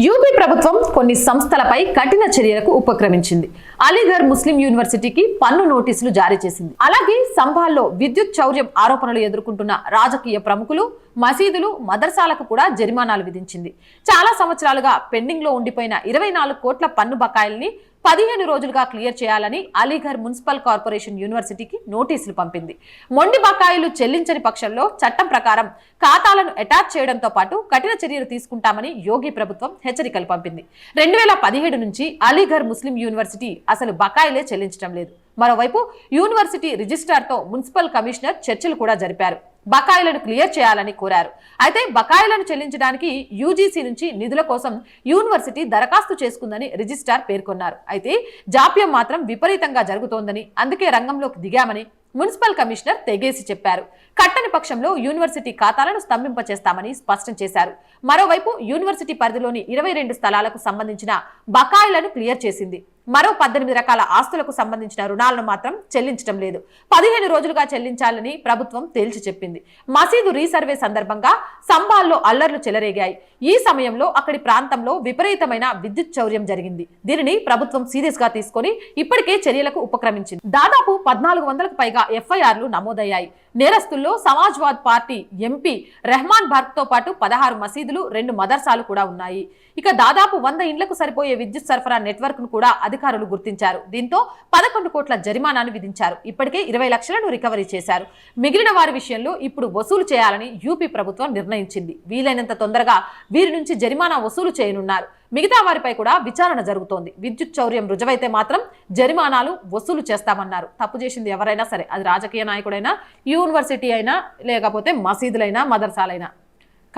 UP ప్రభుత్వం కొన్ని సంస్థలపై కఠిన చర్యలకు ఉపక్రమించింది. అలీఘర్ ముస్లిం యూనివర్సిటీకి పన్ను నోటీసులు జారీ చేసింది. అలాగే సంభాల్లో విద్యుత్ చౌర్యం ఆరోపణలు ఎదుర్కొంటున్న రాజకీయ ప్రముఖులు మసీదులు మదర్సాలకు కూడా జరిమానాలు విధించింది. చాలా సంవత్సరాలుగా పెండింగ్లో ఉండిపోయిన ఇరవై నాలుగు కోట్ల పన్ను బకాయిల్ని పదిహేను రోజులుగా క్లియర్ చేయాలని అలీఘర్ మున్సిపల్ కార్పొరేషన్ యూనివర్సిటీకి నోటీసులు పంపింది. మొండి బకాయిలు చెల్లించని పక్షంలో చట్టం ప్రకారం ఖాతాలను అటాచ్ చేయడంతో పాటు కఠిన చర్యలు తీసుకుంటామని యోగి ప్రభుత్వం హెచ్చరికలు పంపింది. రెండు వేల పదిహేడు నుంచి అలీఘర్ ముస్లిం యూనివర్సిటీ అసలు బకాయిలే చెల్లించడం లేదు. మరోవైపు యూనివర్సిటీ రిజిస్ట్రార్తో మున్సిపల్ కమిషనర్ చర్చలు కూడా జరిపారు. బకాయిలను క్లియర్ చేయాలని కోరారు. అయితే బకాయిలను చెల్లించడానికి యూజీసీ నుంచి నిధుల కోసం యూనివర్సిటీ దరఖాస్తు చేసుకుందని రిజిస్ట్రార్ పేర్కొన్నారు. అయితే జాప్యం మాత్రం విపరీతంగా జరుగుతోందని అందుకే రంగంలోకి దిగామని మున్సిపల్ కమిషనర్ తెగేసి చెప్పారు. కట్టని పక్షంలో యూనివర్సిటీ ఖాతాలను స్తంభింపచేస్తామని స్పష్టం చేశారు. మరోవైపు యూనివర్సిటీ పరిధిలోని ఇరవై రెండు స్థలాలకు సంబంధించిన బకాయిలను క్లియర్ చేసింది. మరో పద్దెనిమిది రకాల ఆస్తులకు సంబంధించిన రుణాలను మాత్రం చెల్లించడం లేదు. పదిహేను రోజులుగా చెల్లించాలని ప్రభుత్వం తేల్చి చెప్పింది. మసీదు రీసర్వే సందర్భంగా సంబాల్లో అల్లర్లు చెలరేగాయి. ఈ సమయంలో అక్కడి ప్రాంతంలో విపరీతమైన విద్యుత్ చౌర్యం జరిగింది. దీనిని ప్రభుత్వం సీరియస్గా తీసుకొని ఇప్పటికే చర్యలకు ఉపక్రమించింది. దాదాపు పద్నాలుగు వందలకు పైగా ఎఫ్ఐఆర్లు నమోదయ్యాయి. నేరస్తుల్లో సమాజ్వాద్ పార్టీ ఎంపీ రెహమాన్ భర్త్తో పాటు పదహారు మసీదులు రెండు మదర్సాలు కూడా ఉన్నాయి. ఇక దాదాపు వంద ఇండ్లకు సరిపోయే విద్యుత్ సరఫరా నెట్వర్క్ను కూడా అధికారులు గుర్తించారు. దీంతో పదకొండు కోట్ల జరిమానాను విధించారు. ఇప్పటికే ఇరవై లక్షలను రికవరీ చేశారు. మిగిలిన వారి విషయంలో ఇప్పుడు వసూలు చేయాలని యూపీ ప్రభుత్వం నిర్ణయించింది. వీలైనంత తొందరగా వీరి నుంచి జరిమానా వసూలు చేయనున్నారు. మిగతా వారిపై కూడా విచారణ జరుగుతోంది. విద్యుత్ చౌర్యం రుజువైతే మాత్రం జరిమానాలు వసూలు చేస్తామన్నారు. తప్పు చేసింది ఎవరైనా సరే. అది రాజకీయ నాయకుడైనా యూనివర్సిటీ అయినా లేకపోతే మసీదులైనా మదర్సాలైనా.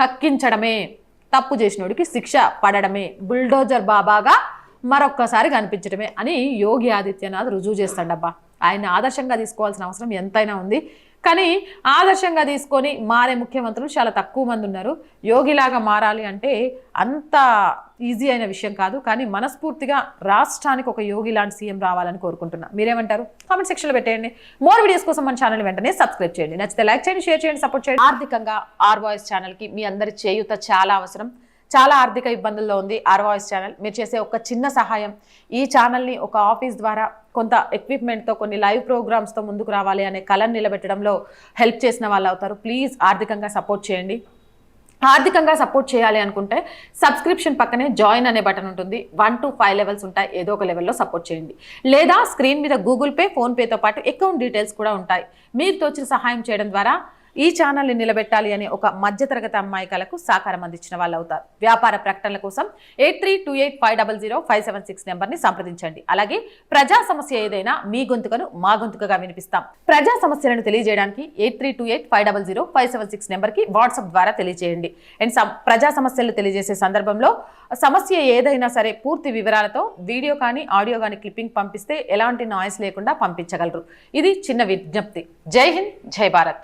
కక్కించడమే. తప్పు చేసినోడికి శిక్ష పడడమే. బుల్డోజర్ బాబాగా మరొక్కసారి కనిపించడమే అని యోగి ఆదిత్యనాథ్ రుజువు చేస్తాడబ్బా. ఆయన ఆదర్శంగా తీసుకోవాల్సిన అవసరం ఎంతైనా ఉంది. కానీ ఆదర్శంగా తీసుకొని మారే ముఖ్యమంత్రులు చాలా తక్కువ మంది ఉన్నారు. యోగిలాగా మారాలి అంటే అంత ఈజీ అయిన విషయం కాదు. కానీ మనస్ఫూర్తిగా రాష్ట్రానికి ఒక యోగి లాంటి సీఎం రావాలని కోరుకుంటున్నా. మీరేమంటారు? కామెంట్ సెక్షన్లో పెట్టేయండి. మోర్ వీడియోస్ కోసం మన ఛానల్ వెంటనే సబ్స్క్రైబ్ చేయండి. నచ్చితే లైక్ చేయండి షేర్ చేయండి సపోర్ట్ చేయండి. ఆర్థికంగా ఆర్ వాయిస్ ఛానల్కి మీ అందరి చేయూత చాలా అవసరం. చాలా ఆర్థిక ఇబ్బందుల్లో ఉంది ఆర్ వాయిస్ ఛానల్ మీరు చేసే ఒక చిన్న సహాయం ఈ ఛానల్ని ఒక ఆఫీస్ ద్వారా కొంత ఎక్విప్మెంట్తో కొన్ని లైవ్ ప్రోగ్రామ్స్తో ముందుకు రావాలి అనే కళను నిలబెట్టడంలో హెల్ప్ చేసిన వాళ్ళు అవుతారు. ప్లీజ్ ఆర్థికంగా సపోర్ట్ చేయండి. ఆర్థికంగా సపోర్ట్ చేయాలి అనుకుంటే సబ్స్క్రిప్షన్ పక్కనే జాయిన్ అనే బటన్ ఉంటుంది. వన్ టు ఫైవ్ లెవెల్స్ ఉంటాయి. ఏదో ఒక లెవెల్లో సపోర్ట్ చేయండి. లేదా స్క్రీన్ మీద గూగుల్ పే ఫోన్పేతో పాటు అకౌంట్ డీటెయిల్స్ కూడా ఉంటాయి. మీరు తోచిన సహాయం చేయడం ద్వారా ఈ ఛానల్ని నిలబెట్టాలి అనే ఒక మధ్యతరగతి అమ్మాయికలకు సహకారం అందించిన వాళ్ళు అవుతారు. వ్యాపార ప్రకటనల కోసం eight three two eight five double zero five seven six నెంబర్ని సంప్రదించండి. అలాగే ప్రజా సమస్య ఏదైనా మీ గొంతుకను మా గొంతుకగా వినిపిస్తాం. ప్రజా సమస్యలను తెలియజేయడానికి eight three two eight five double zero five seven six నెంబర్కి వాట్సాప్ ద్వారా తెలియజేయండి. అండ్ ప్రజా సమస్యలు తెలియజేసే సందర్భంలో సమస్య ఏదైనా సరే పూర్తి వివరాలతో వీడియో కానీ ఆడియో కానీ క్లిప్పింగ్ పంపిస్తే ఎలాంటి నాయిస్ లేకుండా పంపించగలరు. ఇది చిన్న విజ్ఞప్తి. జై హింద్ జై భారత్.